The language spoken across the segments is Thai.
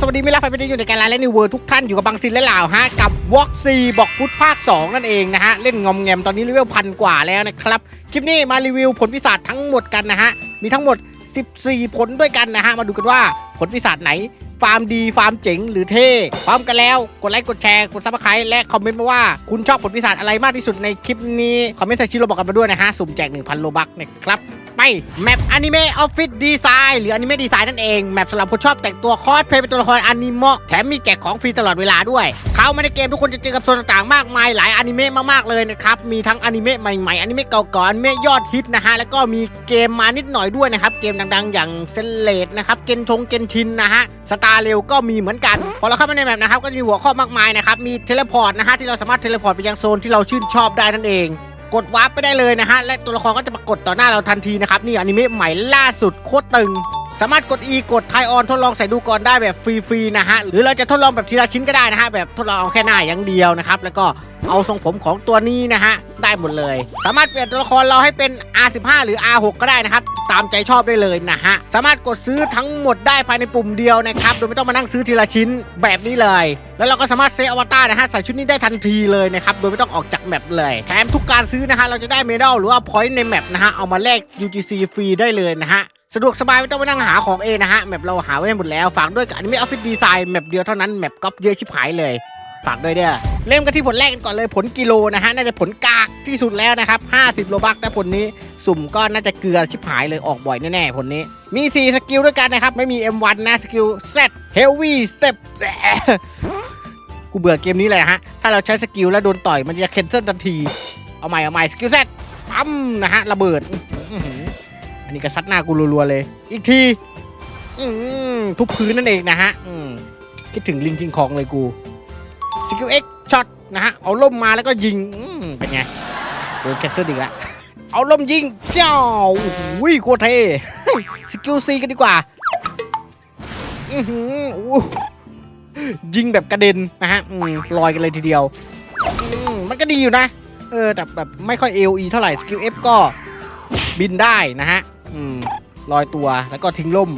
สวัสดีม่รับแฟนๆอยู่ในการไลฟ์และนิวเวิร์ทุกท่านอยู่กับบังซินและเหล่าฮะกับวอกซีบอกฟุตภาค 2 นั่นเองนะฮะ เล่นงอมแงมตอนนี้เลเวลพันกว่าแล้วนะครับ คลิปนี้มารีวิวผลพิศาจทั้งหมดกันนะฮะ มีทั้งหมด 14 ผลด้วยกันนะฮะ มาดูกันว่าผลพิศาจไหน ฟาร์มดี ฟาร์มเจ๋งหรือเท่พร้อมกันแล้วกดไลค์กดแชร์กดซับสไครต์และคอมเมนต์มาว่าคุณชอบผลพิศาจอะไรมากที่สุดในคลิปนี้คอมเมนต์ใส่ชื่อเราบอกกันมาด้วยนะฮะสุ่มแจก1,000โลบักนะครับ แมปอนิเมะออฟฟิศดีไซน์หรืออนิเมะดีไซน์นั่นเอง แมปสำหรับคนชอบแต่งตัวคอสเพลย์เป็นตัวละครอนิเมะแถมมีแจกของฟรีตลอดเวลาด้วย เข้ามาในเกมทุกคนจะเจอกับโซนต่างๆมากมายหลายอนิเมะมากๆเลยนะครับ มีทั้งอนิเมะใหม่ๆอนิเมะเก่าๆอนิเมะยอดฮิตนะฮะแล้วก็มีเกมมานิดหน่อยด้วยนะครับเกมดังๆ อย่างเซเลดนะครับเกนชงเกนชินนะฮะสตาร์เรลก็มีเหมือนกันพอเราเข้ามาในแมปนะครับก็จะมีหัวข้อมากมายนะครับมีเทเลพอร์ตนะฮะที่เราสามารถเทเลพอร์ตไปยังโซนที่เราชื่นชอบได้นั่นเอง กดวาร์ปไปได้เลยนะฮะและตัวละครก็จะปรากฏต่อหน้าเราทันทีนะครับนี่อนิเมะใหม่ล่าสุดโคตรตึง สามารถกด E กดไทออนทดลองใส่ดูก่อนได้แบบฟรีๆนะฮะ หรือเราจะทดลองแบบทีละชิ้นก็ได้นะฮะ แบบทดลองเอาแค่หน้าอย่างเดียวนะครับ แล้วก็เอาทรงผมของตัวนี้นะฮะ ได้หมดเลย สามารถเปลี่ยนตัวละครเราให้เป็น R15 หรือ R6 ก็ได้นะครับ ตามใจชอบได้เลยนะฮะ สามารถกดซื้อทั้งหมดได้ภายในปุ่มเดียวนะครับ โดยไม่ต้องมานั่งซื้อทีละชิ้นแบบนี้เลย แล้วเราก็สามารถเซฟอวตารนะฮะใส่ชุดนี้ได้ทันทีเลยนะครับ โดยไม่ต้องออกจากแมปเลย แถมทุกการซื้อนะฮะเราจะได้เมดัลหรือว่าพอยต์ในแมปนะฮะ เอามาแลก UGC ฟรีได้เลยนะฮะ สะดวกสบายไม่ต้องมานั่งหาของเองนะฮะแมปเราหาไว้ให้หมดแล้วฝากด้วยกับอนิเมะออฟฟิศดีไซน์แมปเดียวเท่านั้นแมปก๊อปเยอะชิบหายเลย ฝากด้วยเด้อเริ่มกันที่ผลแรกกันก่อนเลยผลกิโลนะฮะน่าจะผลกากที่สุดแล้วนะครับ50โลบักแต่ผลนี้สุ่มก็น่าจะเกลือชิบหายเลยออกบ่อยแน่ๆผลนี้ มี 4 สกิลด้วยกันนะครับ ไม่มี M1 นะสกิล Z Heavy Step กูเบื่อเกมนี้เลยฮะ ถ้าเราใช้สกิลแล้วโดนต่อยมันจะเคนเซิลทันที เอาใหม่เอาใหม่สกิล Z ปั๊มนะฮะระเบิด อันนี้ก็ซัดหน้ากูรัวๆเลย อีกทีอืมทุบพื้นนั่นเองนะฮะอืมคิดถึงลิงคิงคองเลยกูสกิลเอ็กช็อตนะฮะ เอาล่มมาแล้วก็ยิงอืมเป็นไงโดนแคนเซิลอีกแล้วเอาล่มยิงเปี้ยวโอ้โหโคตรเทสกิลซีกันดีกว่าอือหือยิงแบบกระเด็นนะฮะลอยกันเลยทีเดียวมมันก็ดีอยู่นะ เออ แต่แบบไม่ค่อย AOE เท่าไหร่สกิล F ก็บินได้นะฮะ อืมลอยตัวแล้วก็ทิ้งล่ม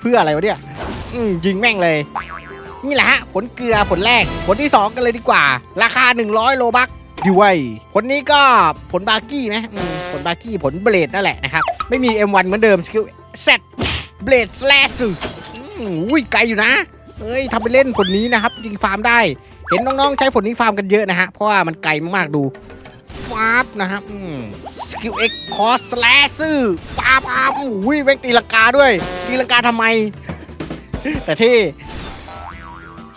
เพื่ออะไรวะเนี่ย อืมยิงแม่งเลย นี่แหละฮะ ผลเกลือผลแรก ผลที่ 2 กันเลยดีกว่า ราคา 100 โลบักด้วยผลนี้ก็ผลบาร์กี้ไหมอืมผลบาร์กี้ผลเบลดนั่นแหละนะครับ ไม่มี M1 เหมือนเดิมสกิลเซตเบลดสแลชอุ้ยไกลอยู่นะเอ้ยทำไปเล่นผลนี้นะครับ จริงฟาร์มได้ เห็นน้องๆใช้ผลนี้ฟาร์มกันเยอะนะฮะเพราะว่ามันไกลมากๆดู ฟาบนะครับสกิลเอ็กคอสแลซื่อปาปาบอุ้ยแม่งตีลังกาด้วย ตีลังกาทำไม แต่เท่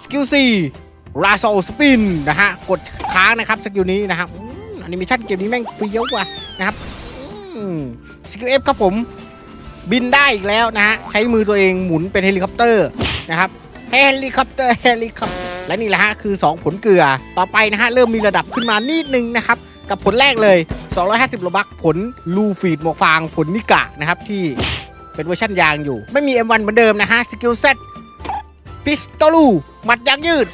สกิลสี่ราโซสปินนะฮะ กดค้างนะครับสกิลนี้นะครับอืมแอนิเมชันเกมนี้แม่งเฟี้ยวกว่านะครับสกิลเอฟครับผม บินได้อีกแล้วนะฮะ ใช้มือตัวเองหมุนเป็นเฮลิคอปเตอร์นะครับเฮลิคอปเตอร์เฮลิคอปเตอร์และนี่แหละฮะ คือ 2 ผลเกลือ ต่อไปนะฮะ เริ่มมีระดับขึ้นมานิดนึงนะครับ กับผลแรกเลย 250โลบักผลลูฟีดหมวกฟางผลนิกะนะครับที่เป็นเวอร์ชันยางอยู่ ไม่มี M1 เหมือนเดิมนะฮะสกิลเซตพิสโตลูหมัดยางยืด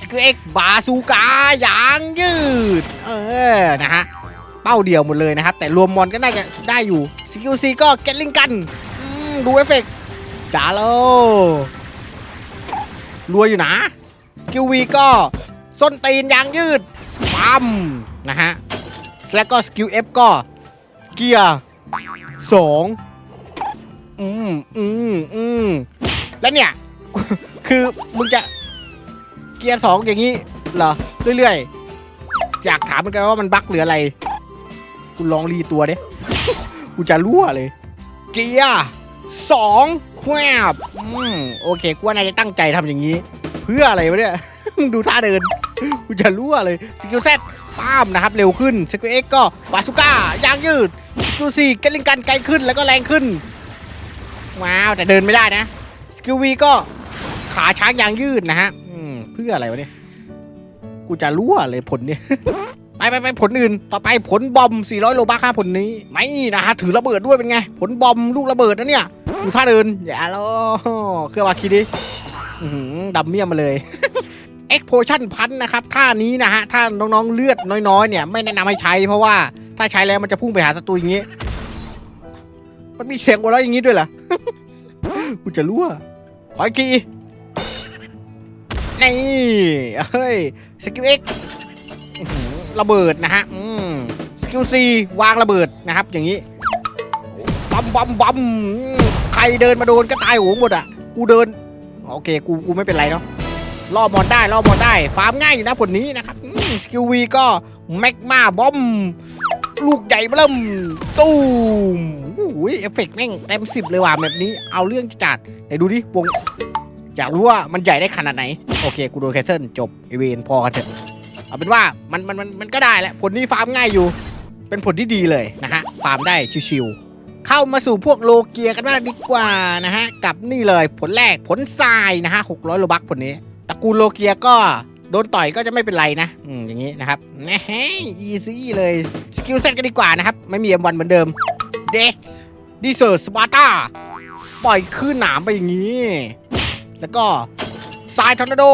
สกิลเอ็กบาซูกายางยืด เออนะฮะเป้าเดียวหมดเลยนะครับ แต่รวมมอนก็น่าจะได้อยู่สกิลซีก็เก็ตลิงกันอืมดูเอฟเฟกต์จ๋าโลรวยอยู่นะสกิลวีก็ส้นตีนยางยืด ปั๊มนะฮะ แล้วก็สกิลเอฟก็ เกียร์สองอืมอืมอืมแล้วเนี่ย คือมึงจะเกียร์สองอย่างนี้เหรอ เรื่อยๆ อยากถามเหมือนกันว่ามันบั๊กหรืออะไร กูลองรีตัวเด้กูจะรั่วเลย เกียร์สองแควบอืมโอเคกูว่าน่าจะตั้งใจทำอย่างนี้ เพื่ออะไรวะเนี่ย มึงดูท่าเดิน กูจะรั่วเลยสกิลเซตป้ามนะครับเร็วขึ้นสกิลเอ็กก็บาสุก้ายางยืดสกิลสี่เกลิงกันไกลขึ้นแล้วก็แรงขึ้นว้าวแต่เดินไม่ได้นะสกิลวีก็ขาช้างยางยืดนะฮะอืมเพื่ออะไรวะเนี่ยกูจะรั่วเลยผลเนี่ยไปไปไปผลอื่น ต่อไปผลบอม 400 โลบัคครับผลนี้ ไม่นะฮะถือระเบิดด้วยเป็นไง ผลบอมลูกระเบิดนะเนี่ยดูท่าเดิน อย่าล้อเครื่องวาคิดดิอื้อหือดำเมียมมาเลย เอ็กโพชั่นพันนะครับท่านี้นะฮะถ้าน้องๆเลือดน้อยๆเนี่ยไม่แนะนำให้ใช้เพราะว่าถ้าใช้แล้วมันจะพุ่งไปหาศัตรูอย่างนี้ มันมีเสียงหัวเราะอย่างนี้ด้วยเหรอกูจะรั่วขออีกทีนี่เฮ้ยสกิลเอ็กระเบิดนะฮะอืมสกิลซีวางระเบิดนะครับ อย่างนี้บัมบัมบัมอืมใครเดินมาโดนก็ตายโหงหมดอะ กูเดิน โอเค กูกูไม่เป็นไรเนาะ ล่อบอลได้ล่อบอลได้ฟาร์มง่ายอยู่นะผลนี้นะครับสกิลวีก็แมกมาบอมลูกใหญ่เบิ่มตูมโอ้โหเอฟเฟกต์แม่งเต็มสิบเลยว่ะแบบนี้เอาเรื่องจัดไหนดูดิวงอยากรู้ว่ามันใหญ่ได้ขนาดไหน โอเค กูโดนแคสเซิลจบไอเวนพอกันเถอะเอาเป็นว่ามันมันมันมันก็ได้แหละผลนี้ฟาร์มง่ายอยู่ เป็นผลที่ดีเลยนะฮะฟาร์มได้ชิวๆเข้ามาสู่พวกโลเกียกันบ้างดีกว่านะฮะกับนี่เลยผลแรกผลทรายนะฮะ600โลบักผลนี้ ตระกูลโลเกียก็โดนต่อยก็จะไม่เป็นไรนะอืมอย่างนี้นะครับนะฮะอีซี่เลยสกิลเซ็ตกันดีกว่านะครับ ไม่มี M1 เหมือนเดิมเดสดิเซอร์สปาร์ตาปล่อยคลื่นหนามไปอย่างนี้ แล้วก็ทรายทอร์นาโด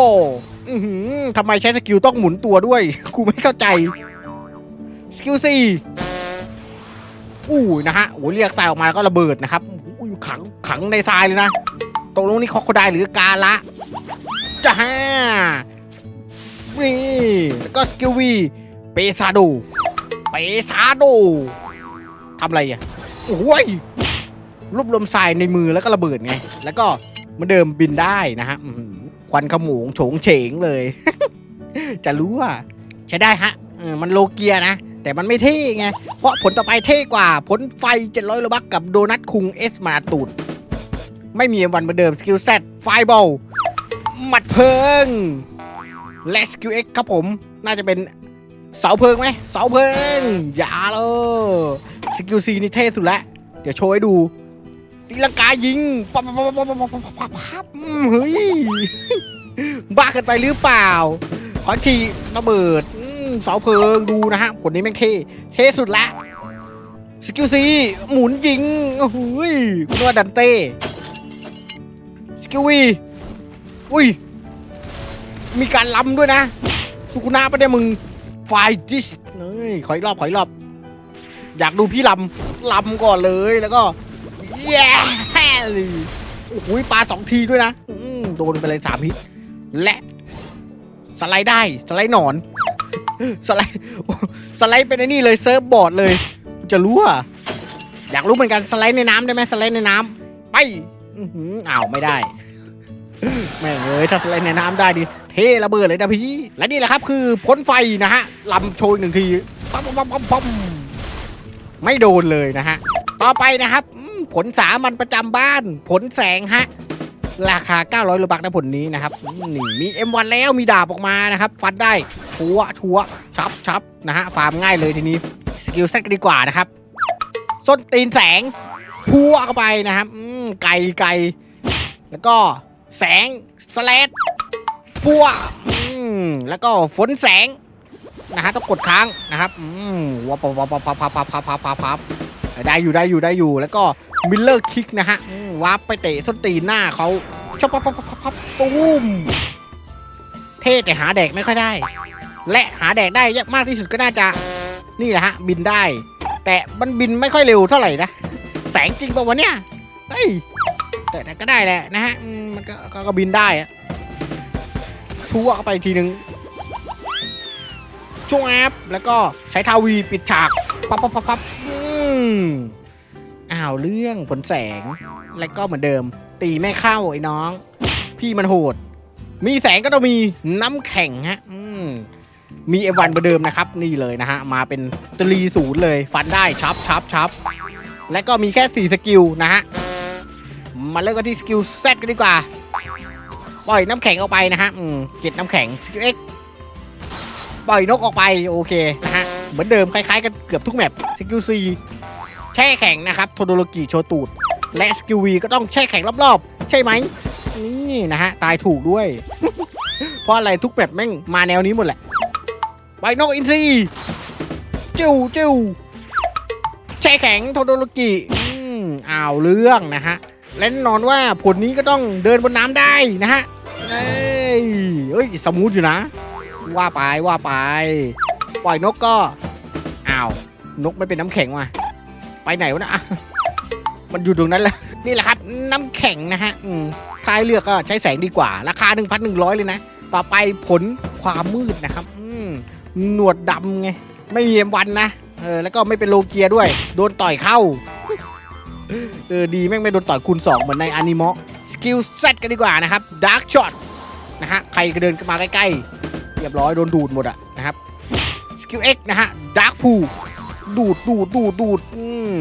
อือหือทำไมใช้สกิลต้องหมุนตัวด้วยกูไม่เข้าใจสกิลสี่อู้นะฮะโอ้ยเรียกทรายออกมาก็ระเบิดนะครับอู้ขังขังในทรายเลยนะตกลงนี่คอโคไดหรือกาละ จ้าฮ่านี่แล้วก็สกิลวีเปซาโดเปซาโดทำอะไรอะโอ้ยรวบรวมทรายในมือแล้วก็ระเบิดไง แล้วก็เหมันเดิมบินได้นะฮะควันขโมงโฉงเฉงเลย จะรู้ว่าใช้ได้ฮะมันโลเกียนะ แต่มันไม่เท่ไง เพราะผลต่อไปเท่กว่า ผลไฟ700โลบักกับโดนัทคุงเอสมาตูด ไม่มีวันเหมือนเดิมสกิลแซดไฟบอล หมัดเพิง let's QX ครับผม น่าจะเป็นเสาเพิงไหมเสาเพิง อย่าเลยสกิลซีนี่เท่สุดแล้ว เดี๋ยวโชว์ให้ดู ตีลังกายิงปั๊บปั๊บปั๊บปั๊บปั๊บปั๊บปั๊บเฮ้ย บ้ากันไปหรือเปล่า ขอทีระเบิดเสาเพลิงดูนะฮะกดนี้แม่งเท่ เท่สุดละสกิลซีหมุนยิงโอ้โหคุณว่าดันเต้สกิลวี อุ้ย มีการล้ำด้วยนะ สุคุนะปะเนี่ยมึงไฟดิสเฮ้ยขออีกรอบขออีกรอบ อยากดูพี่ลำลำก่อนเลยแล้วก็เย้โอ้โหปลาสองทีด้วยนะอืโดนไปเลยสามฮิตและสไลด์ได้สไลด์หนอน สไลด์สไลด์เป็นไอ้นี่เลยเซิร์ฟบอร์ดเลย จะรู้อะอยากรู้เหมือนกันสไลด์ในน้ำได้ไหมสไลด์ในน้ำไปอื้อหืออ้าวไม่ได้ แม่งเอ้ยถ้าสไลด์ในน้ำได้ดิเทระเบิดเลยนะพี่ และนี่แหละครับคือพ้นไฟนะฮะลำโชยหนึ่งทีปั๊มปั๊มปั๊มปั๊มไม่โดนเลยนะฮะ ต่อไปนะครับ ผลสามัญประจำบ้าน ผลแสงฮะ ราคา 900รูบักนะผลนี้นะครับอืมนี่มี M1 แล้วมีดาบออกมานะครับ ฟันได้ชัวชัวชับชับนะฮะฟาร์มง่ายเลยทีนี้สกิลเซ็ตกันดีกว่านะครับส้นตีนแสงพัวเข้าไปนะครับไกลไกลแล้วก็ แสงสแลดพัวอืมแล้วก็ฝนแสงนะฮะต้องกดค้างนะครับอืมวับวับวับวับวับวับวับวับวับได้อยู่ได้อยู่ได้อยู่ แล้วก็มิลเลอร์คิกนะฮะวับไปเตะส้นตีนหน้าเขาชอบปับปับปับปับปับตูมเท่แต่หาแดกไม่ค่อยได้ และหาแดกได้เยอะมากที่สุดก็น่าจะนี่แหละฮะบินได้ แต่มันบินไม่ค่อยเร็วเท่าไหร่นะแสงจริงป่าวะเนี่ยเฮ้ย แต่ก็ได้แหละนะฮะมันก็ก็ก็บินได้อะชั่วเข้าไปทีหนึ่งช่วงแอปแล้วก็ใช้ทาวีปิดฉากปั๊บปั๊บปั๊บปั๊บอืมอ้าวเรื่องผลแสง แล้วก็เหมือนเดิม ตีไม่เข้าไอ้น้อง พี่มันโหด มีแสงก็ต้องมีน้ำแข็งฮะ อืมมีเอวันเหมือนเดิมนะครับ นี่เลยนะฮะ มาเป็นตรีศูนย์เลย ฟันได้ชับชับชับและก็มีแค่4สกิลนะฮะ มาเริ่มกันที่สกิลแซดกันดีกว่า ปล่อยน้ำแข็งออกไปนะฮะ อืมเก็บน้ำแข็งสกิลเอ็กปล่อยนกออกไปโอเคนะฮะ เหมือนเดิมคล้ายๆกันเกือบทุกแมปสกิลซีแช่แข็งนะครับโทโดโลกิโชตูด และสกิลวีก็ต้องแช่แข็งรอบๆ ใช่ไหมนี่นะฮะ ตายถูกด้วย เพราะอะไรทุกแมปแม่งมาแนวนี้หมดแหละไปนกอินทรีจิ้วจิ้วแช่แข็งโทโดโลกิอ้าวเรื่องนะฮะ และแน่นอนว่าผลนี้ก็ต้องเดินบนน้ำได้นะฮะเอ้ยเอ้ยสมูทอยู่นะ ว่าไปว่าไป ปล่อยนกก็อ้าวนกไม่เป็นน้ำแข็งว่ะไปไหนวะนะอะมันอยู่ตรงนั้นแหละนี่แหละครับ น้ำแข็งนะฮะอืมถ้าให้เลือกก็ใช้แสงดีกว่า ราคา 1,100 เลยนะ ต่อไปผลความมืดนะครับอืมหนวดดำไง ไม่มีเอ็มวันนะ เออ แล้วก็ไม่เป็นโลเกียด้วย โดนต่อยเข้า เออดีแม่งไม่โดนต่อยคูณ2เหมือนในอนิเมะสกิลเซตกันดีกว่านะครับดาร์กช็อตนะฮะใครเดินมาใกล้ๆเรียบร้อยโดนดูดหมดอะนะครับสกิลเอ็กนะฮะดาร์กพูดูดดูดดูดดูดอืม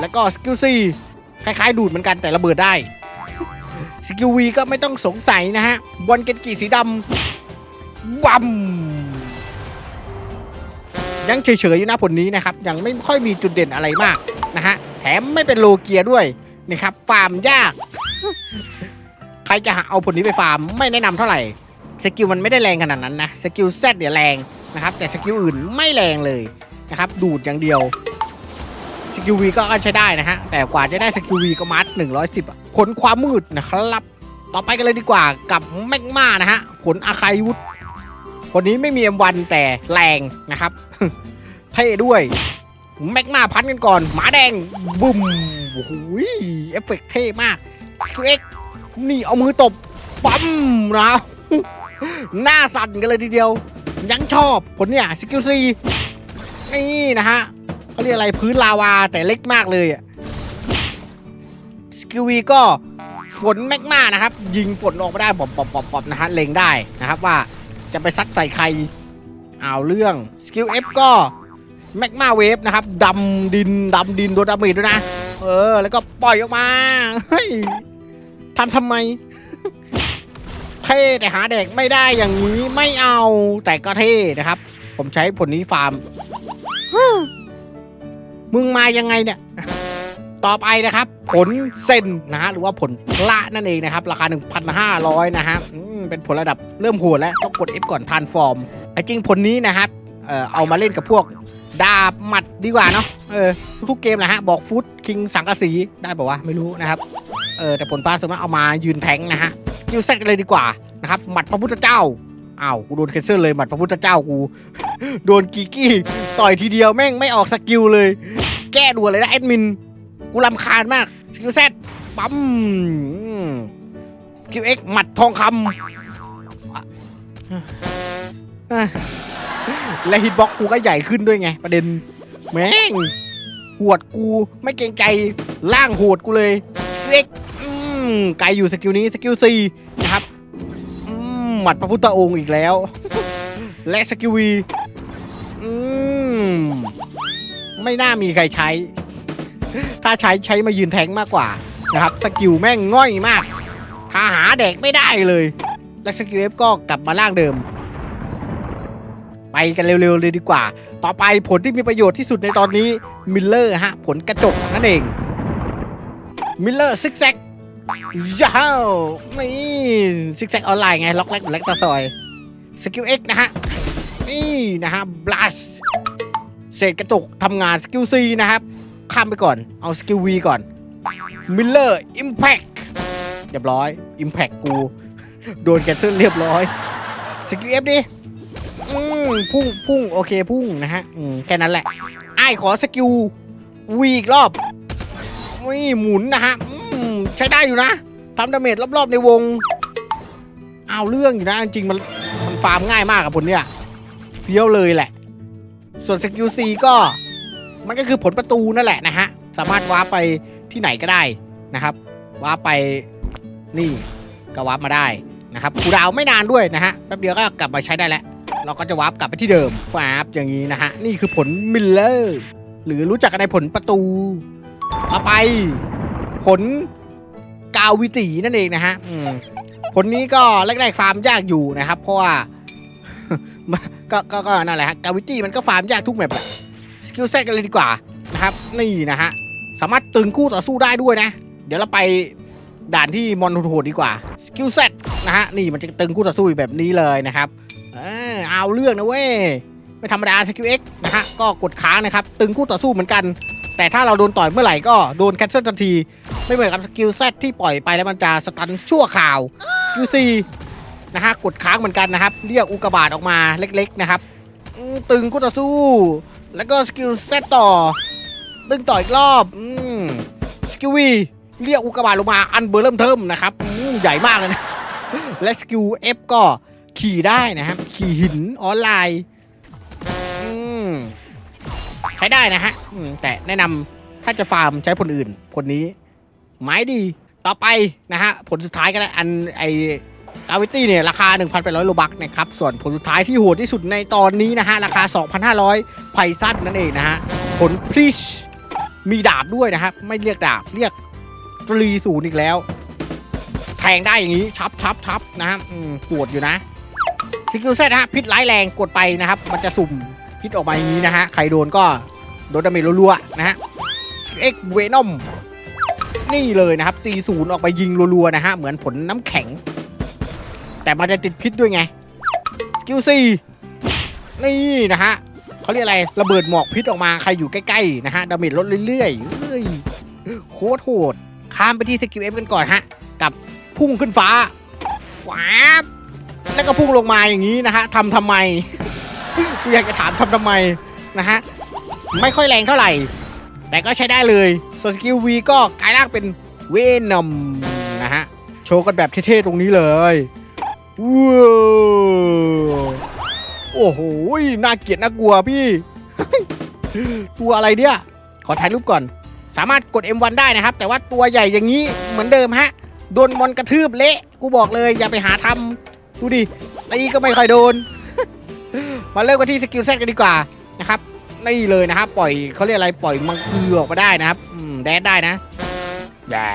แล้วก็สกิลซีคล้ายๆ ดูดเหมือนกันแต่ระเบิดได้สกิลวีก็ไม่ต้องสงสัยนะฮะบอลเกนกีสีดำบัมยังเฉยๆอยู่นะผลนี้นะครับ ยังไม่ค่อยมีจุดเด่นอะไรมาก นะฮะ แถมไม่เป็นโลเกียด้วยนะครับ ฟาร์มยาก ใครจะหาเอาผลนี้ไปฟาร์มไม่แนะนำเท่าไหร่ สกิลมันไม่ได้แรงขนาดนั้นนะ สกิลแซดเดี๋ยวแรงนะครับ แต่สกิลอื่นไม่แรงเลยนะครับ ดูดอย่างเดียว สกิลวีก็ใช้ได้นะฮะ แต่กว่าจะได้สกิลวีก็มัด110อะผลความมืดนะครับ ต่อไปกันเลยดีกว่ากับแมกมานะฮะ ผลอาคายุทธคนนี้ไม่มี M1 แต่แรงนะครับ เท่ด้วย แมกมาพันกันก่อน หมาแดงบุ้มโอ้โหเอฟเฟกต์เท่มากสกิลเอ็กนี่เอามือตบปั๊มนะหน้าสั่นกันเลยทีเดียว ยังชอบผลเนี่ยสกิลซีนี่นะฮะเขาเรียกอะไรพื้นลาวาแต่เล็กมากเลยอะสกิลวีก็ฝนแมกมานะครับ ยิงฝนออกมาได้ปอบปอบปอบปอบนะฮะเล็งได้นะครับว่าจะไปซัดใส่ใครเอาเรื่องสกิลเอฟก็ แมกมาเวฟนะครับดำดินดำดินโดนดาเมจด้วยนะ เออ แล้วก็ปล่อยออกมาเฮ้ยทำทำไมเท่แต่หาเด็กไม่ได้อย่างนี้ไม่เอาแต่ก็เท่นะครับ ผมใช้ผลนี้ฟาร์ม มึงมายังไงเนี่ย ต่อไปนะครับ ผลเซนนะฮะหรือว่าผลละนั่นเองนะครับ ราคา 1,500 นะฮะอืมเป็นผลระดับเริ่มโหดแล้วต้องกด F ก่อนทานฟอร์มไอ้จริงผลนี้นะครับเอ่อเอามาเล่นกับพวก ดาบหมัดดีกว่าเนาะเออทุกเกมนะฮะบอกฟุตคิงสังกะสีได้ป่าวะไม่รู้นะครับเออแต่ผลพลาสมมติเอามายืนแทงนะฮะสกิลเซตเลยดีกว่านะครับหมัดพระพุทธเจ้าอ้าวกูโดนแคนเซิลเลยหมัดพระพุทธเจ้ากูโดนกีกี้ต่อยทีเดียวแม่งไม่ออกสกิลเลย แก้ด่วนเลยนะแอดมินกูรำคาญมากสกิลเซตปั๊มสกิลเอ็กหมัดทองคำ และฮิตบ็อกกูก็ใหญ่ขึ้นด้วยไง ประเด็นแม่งหวดกูไม่เกรงใจล่างโหดกูเลยสกิลเอ็กไกลอยู่สกิลนี้สกิลซีนะครับหมัดพระพุทธองค์อีกแล้ว และสกิลวีไม่น่ามีใครใช้ ถ้าใช้ใช้มายืนแทงมากกว่านะครับสกิลแม่งง่อยมากถ้าหาเด็กไม่ได้เลย และสกิลเอฟก็กลับมาล่างเดิม ไปกันเร็วๆเลยดีกว่า ต่อไปผลที่มีประโยชน์ที่สุดในตอนนี้มิลเลอร์ฮะผลกระจกนั่นเองมิลเลอร์ซิกแซกยาวนี่ซิกแซกออนไลน์ไงล็อกแรกแล็กตาซอยสกิลเอ็กนะฮะนี่นะฮะบลัสเศษกระจกทำงานสกิลซีนะครับข้ามไปก่อนเอาสกิลวีก่อนมิลเลอร์อิมแพคเรียบร้อยอิมแพคกู โดนแคนเซิลเรียบร้อยสกิลเอฟดิ อืมพุ่งพุ่งโอเคพุ่งนะฮะอืมแค่นั้นแหละไอ้ขอสกิลวีอีกรอบนี่หมุนนะฮะอืมใช้ได้อยู่นะทำดาเมจรอบๆในวง เอาเรื่องอยู่นะ จริงมันมันฟาร์มง่ายมากกับผลเนี่ยเฟี้ยวเลยแหละ ส่วนสกิลซีก็ มันก็คือผลประตูนั่นแหละนะฮะ สามารถวาไปที่ไหนก็ได้นะครับวาไปนี่ก็วามาได้นะครับคูดาวไม่นานด้วยนะฮะแป๊บเดียวก็กลับมาใช้ได้แล้ว เราก็จะวาร์ปกลับไปที่เดิมฟาบอย่างนี้นะฮะ นี่คือผลมิลเลอร์หรือรู้จักกันในผลประตูต่อไป ผลกาวิตีนั่นเองนะฮะอืมผลนี้ก็แรกๆฟาร์มยากอยู่นะครับ เพราะว่าก็ก็ก็นั่นแหละฮะกาวิตี้มันก็ฟาร์มยากทุกแมปอะสกิลเซตกันเลยดีกว่านะครับ นี่นะฮะสามารถตึงคู่ต่อสู้ได้ด้วยนะ เดี๋ยวเราไปด่านที่มอนโหดดีกว่าสกิลเซตนะฮะนี่มันจะตึงคู่ต่อสู้แบบนี้เลยนะครับ เออเอาเรื่องนะเว้ย ไม่ธรรมดาสกิลเอ็กนะฮะ ก็กดค้างนะครับ ตึงคู่ต่อสู้เหมือนกัน แต่ถ้าเราโดนต่อยเมื่อไหร่ก็โดนแคนเซิลทันที ไม่เหมือนกับสกิลเซตที่ปล่อยไปแล้วมันจะสตันชั่วข่าวสกิลซีนะฮะ กดค้างเหมือนกันนะครับ เรียกอุกกาบาตออกมาเล็ก ๆนะครับ ตึงคู่ต่อสู้ แล้วก็สกิลเซตต่อ ตึงต่ออีกรอบอสกิลวีเรียกอุกกาบาตลงมาอันเบอร์เริ่มเทิมนะครับใหญ่มากเลยนะและสกิล F ก็ ขี่ได้นะครับขี่หินออนไลน์ใช้ได้นะฮะแต่แนะนำถ้าจะฟาร์มใช้ผลอื่นผลนี้ ไม้ดีต่อไปนะฮะผลสุดท้ายก็ได้อันไอกาวิตี้เนี่ยราคา 1,800 โลบักนะครับ ส่วนผลสุดท้ายที่โหดที่สุดในตอนนี้นะฮะ ราคา 2,500 ไพซันนั่นเองนะฮะ ผลพลิชมีดาบด้วยนะครับ ไม่เรียกดาบ เรียกตรีศูนย์อีกแล้ว แทงได้อย่างนี้ ชับชับชับนะฮะปวดอยู่นะ สกิลเซตนะฮะพิษร้ายแรงกดไปนะครับ มันจะสุ่มพิษออกมาอย่างนี้นะฮะใครโดนก็โดนดาเมจรัวๆนะฮะเอ็กเวนอมนี่เลยนะครับ ตีศูนย์ออกไปยิงรัวๆนะฮะเหมือนผลน้ำแข็ง แต่มันจะติดพิษด้วยไงสกิลซีนี่นะฮะเขาเรียกอะไรระเบิดหมอกพิษออกมาใครอยู่ใกล้ๆนะฮะดาเมจลดเรื่อยๆเฮ้ยโคตรโหดข้ามไปที่สกิลเอฟกันก่อนฮะ กับพุ่งขึ้นฟ้าฟ้าบ แล้วก็พุ่งลงมาอย่างนี้นะฮะทำทำไม กูอยากจะถามทำทำไมนะฮะไม่ค่อยแรงเท่าไหร่ แต่ก็ใช้ได้เลยส่วนสกิล V ก็กลายร่างเป็นเวนอมนะฮะโชว์กันแบบเท่ๆตรงนี้เลยว้าวโอ้โหน่าเกลียดน่ากลัวพี่ตัวอะไรเนี่ย ขอถ่ายรูปก่อน สามารถกด M1 ได้นะครับ แต่ว่าตัวใหญ่อย่างนี้เหมือนเดิมฮะโดนมอนกระทืบเละกูบอกเลยอย่าไปหาทำ ดูดิตีก็ไม่ค่อยโดน มาเริ่มกันที่สกิลแซกันดีกว่านะครับนี่เลยนะครับปล่อยเขาเรียกอะไรปล่อยมังกรออกมาได้นะครับแดดได้นะแย่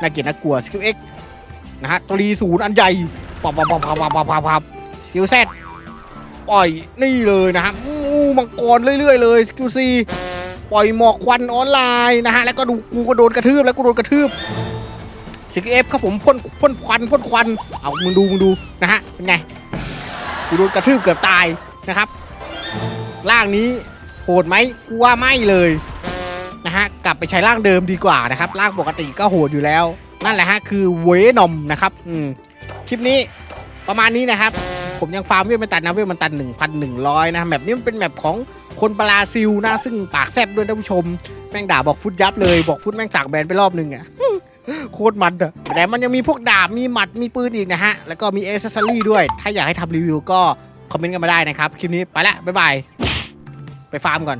น่าเกลียดน่ากลัวสกิลเอ็กนะฮะตรีศูนย์อันใหญ่ปับปับปับปับปับปับปับสกิลแซดปล่อยนี่เลยนะครับอู้มังกรเรื่อยๆเลยสกิลซีปล่อยหมอกควันออนไลน์นะฮะแล้วก็ดูกูก็โดนกระทืบแล้วกูโดนกระทืบ สกิเอฟครับผมพ่นพ่นควันพ่นควัน เอามึงดูมึงดูนะฮะเป็นไงกูโดนกระทืบเกือบตายนะครับร่างนี้โหดไหมกูว่าไม่เลยนะฮะกลับไปใช้ร่างเดิมดีกว่านะครับร่างปกติก็โหดอยู่แล้ว นั่นแหละฮะคือเวนอมนะครับอืมคลิปนี้ประมาณนี้นะครับ ผมยังฟาร์มเวทมันตันนะเวทมันตัน 1,100 นะแบบนี้มันเป็นแบบของคนบราซิลนะซึ่งปากแซบด้วยท่านผู้ชม แม่งด่าบอกฟุตยับเลย บอกฟุตแม่งสากแบนไปรอบหนึงอะ โคตรมันอะแต่มันยังมีพวกดาบ มีหมัด มีปืนอีกนะฮะ แล้วก็มีเอเซอรี่ด้วย ถ้าอยากให้ทำรีวิวก็คอมเมนต์กันมาได้นะครับ คลิปนี้ไปละ บ๊ายบาย ไปฟาร์มก่อน